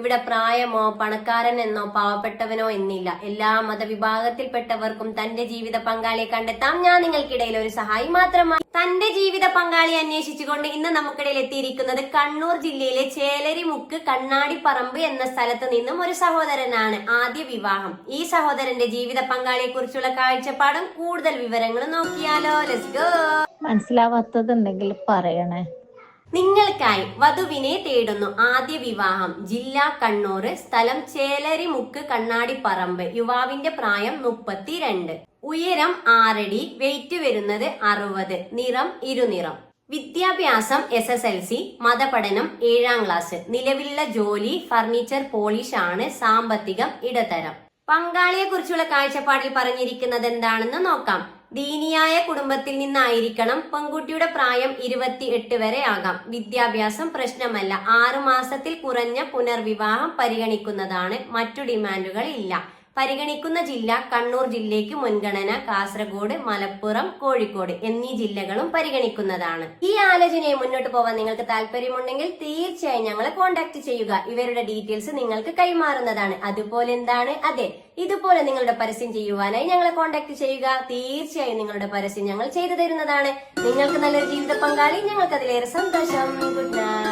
ഇവിടെ പ്രായമോ പണക്കാരൻ എന്നോ പാവപ്പെട്ടവനോ എന്നില്ല. എല്ലാ മതവിഭാഗത്തിൽപ്പെട്ടവർക്കും തന്റെ ജീവിത പങ്കാളിയെ കണ്ടെത്താം. ഞാൻ നിങ്ങൾക്കിടയിൽ ഒരു സഹായി മാത്രമാണ് തന്റെ ജീവിത പങ്കാളിയെ അന്വേഷിച്ചുകൊണ്ട് ഇന്ന് നമുക്കിടയിൽ എത്തിയിരിക്കുന്നത് കണ്ണൂർ ജില്ലയിലെ ചേലരിമുക്ക് കണ്ണാടിപ്പറമ്പ് എന്ന സ്ഥലത്ത് നിന്നും ഒരു സഹോദരനാണ് ആദ്യ വിവാഹം. ഈ സഹോദരന്റെ ജീവിത പങ്കാളിയെ കുറിച്ചുള്ള കാഴ്ചപ്പാടും കൂടുതൽ വിവരങ്ങളും നോക്കിയാലോ. ലെറ്റ്സ് ഗോ മനസ്സിലാവാത്തതുണ്ടെങ്കിൽ പറയണേ. നിങ്ങൾക്കായി വധുവിനെ തേടുന്നു. ആദ്യ വിവാഹം. ജില്ല കണ്ണൂർ സ്ഥലം ചേലരിമുക്ക് കണ്ണാടിപ്പറമ്പ്. യുവാവിന്റെ പ്രായം മുപ്പത്തിരണ്ട്. ഉയരം ആറടി. വെയിറ്റ് വരുന്നത് അറുപത്. നിറം ഇരുനിറം. വിദ്യാഭ്യാസം എസ് എസ് എൽ സി മതപഠനം ഏഴാം ക്ലാസ് നിലവിലുള്ള ജോലി ഫർണിച്ചർ പോളിഷ് ആണ് സാമ്പത്തികം ഇടത്തരം പങ്കാളിയെ കുറിച്ചുള്ള കാഴ്ചപ്പാടിൽ പറഞ്ഞിരിക്കുന്നത് എന്താണെന്ന് നോക്കാം. ദീനിയായ കുടുംബത്തിൽ നിന്നായിരിക്കണം പെൺകുട്ടിയുടെ പ്രായം ഇരുപത്തി എട്ട് വരെ ആകാം. വിദ്യാഭ്യാസം പ്രശ്നമല്ല. ആറു മാസത്തിൽ കുറഞ്ഞ പുനർവിവാഹം പരിഗണിക്കുന്നതാണ് മറ്റു ഡിമാൻഡുകൾ ഇല്ല പരിഗണിക്കുന്ന ജില്ല കണ്ണൂർ ജില്ലയ്ക്ക് മുൻഗണന കാസർഗോഡ് മലപ്പുറം കോഴിക്കോട് എന്നീ ജില്ലകളും പരിഗണിക്കുന്നതാണ്. ഈ ആലോചനയെ മുന്നോട്ട് പോവാൻ നിങ്ങൾക്ക് താല്പര്യമുണ്ടെങ്കിൽ തീർച്ചയായും ഞങ്ങളെ കോൺടാക്ട് ചെയ്യുക. ഇവരുടെ ഡീറ്റെയിൽസ് നിങ്ങൾക്ക് കൈമാറുന്നതാണ്. അതുപോലെ എന്താണ്? അതെ ഇതുപോലെ നിങ്ങളുടെ പരസ്യം ചെയ്യുവാനായി ഞങ്ങളെ കോൺടാക്ട് ചെയ്യുക. തീർച്ചയായും നിങ്ങളുടെ പരസ്യം ഞങ്ങൾ ചെയ്തു തരുന്നതാണ്. നിങ്ങൾക്ക് നല്ലൊരു ജീവിത പങ്കാളി. ഞങ്ങൾക്ക് അതിലേറെ സന്തോഷം. Good night